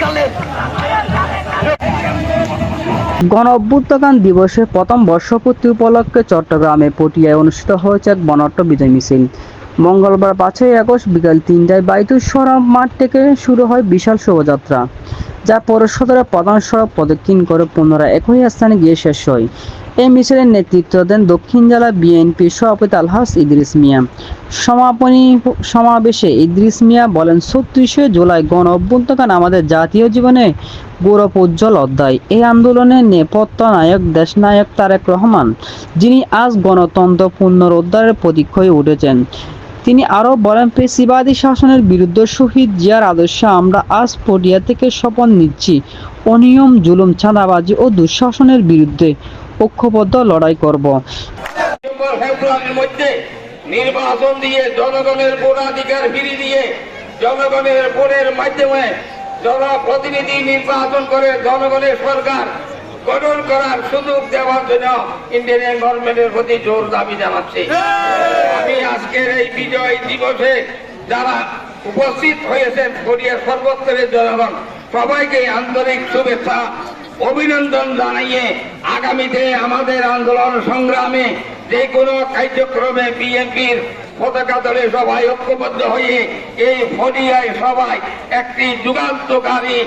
কালে গণ অভ্যুত্থান দিবসের প্রথম বর্ষপূর্তি উপলক্ষে চট্টগ্রামে পটিয়ায় অনুষ্ঠিত হয়েছে এক বনট্ট বিজয় মিছিল। মঙ্গলবার পাঁচই আগস্ট বিকাল তিনটায় বাইতুল সরব মাঠ থেকে শুরু হয় বিশাল শোভাযাত্রা, যা পৌর সদরের প্রধান সড়ক প্রদক্ষিণ করে পুনরায় একই স্থানে গিয়ে শেষ হয়। এই মিছিলের নেতৃত্ব দেন দক্ষিণ জেলা বিএনপির সভাপতি আলহাস ইদ্রিস মিয়া। সমাপনী সমাবেশে ইদ্রিস মিয়া বলেন, ছত্রিশে জুলাই গণ অভ্যুত্থান আমাদের জাতীয় জীবনে গৌরব উজ্জ্বল অধ্যায়। এই আন্দোলনের নেপথ্য নায়ক, দেশনায়ক তারেক রহমান, যিনি আজ গণতন্ত্র পুনরুদ্ধারের প্রতীক হয়ে উঠেছেন। তিনি আরও বলেন পেশিবাদী শাসনের বিরুদ্ধে শহীদ জিয়ার আদর্শে আমরা আজ পটিয়া থেকে শপথ নিচ্ছি। অনিয়ম, জুলুম, চাঁদাবাজি ও দুঃশাসনের বিরুদ্ধে ঐক্যবদ্ধ লড়াই করব। নির্বাচন দিয়ে জনগণের ভোটাধিকার ফিরিয়ে দিয়ে জনগণের ভোটের মাধ্যমে জনপ্রতিনিধি নির্বাচন করে জনগণের সরকার গঠন করার সুযোগ দেওয়ার জন্য ইন্ডিয়ান গভর্নমেন্টের প্রতি জোর দাবি জানাচ্ছি। আমি আজকের এই বিজয় দিবসে যারা উপস্থিত হয়েছেন, কোরিয়ার সর্বস্তরের জনগণ, সবাইকে আন্তরিক শুভেচ্ছা অভিনন্দন জানাইয়ে আগামীতে আমাদের আন্দোলন সংগ্রামে যে কোনো কার্যক্রমে বিএনপির পতাকা দলে সবাই ঐক্যবদ্ধ হয়ে এই ফটিয়ায় সবাই একটি যুগান্তকারী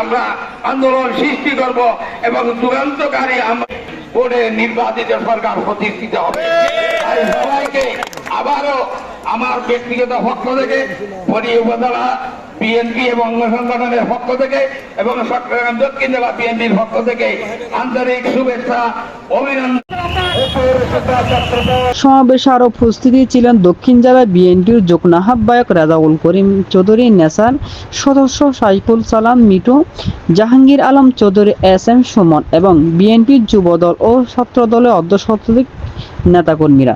আমরা আন্দোলন সৃষ্টি করব এবং যুগান্তকারী আমরা বোর্ডে নির্বাচিত সরকার প্রতিষ্ঠিত হবে। তাই সবাইকে আবারও আমার ব্যক্তিগত পক্ষ থেকে পরি উপজেলা বিএনপি এবং অঙ্গ সংগঠনের পক্ষ থেকে এবং চট্টগ্রাম দক্ষিণ জেলা বিএনপির পক্ষ থেকে আন্তরিক শুভেচ্ছা, অভিনন্দন। সমাবেশে আরও উপস্থিতি ছিলেন দক্ষিণ জেলা বিএনপির যুগ্ম আহ্বায়ক রেজাউল করিম চৌধুরী, নেসার সদস্য সাইফুল সালাম মিটু জাহাঙ্গীর আলম চৌধুরী, এস এম সুমন এবং বিএনপির যুবদল ও ছাত্র দলের অর্ধ শতাধিক নেতাকর্মীরা।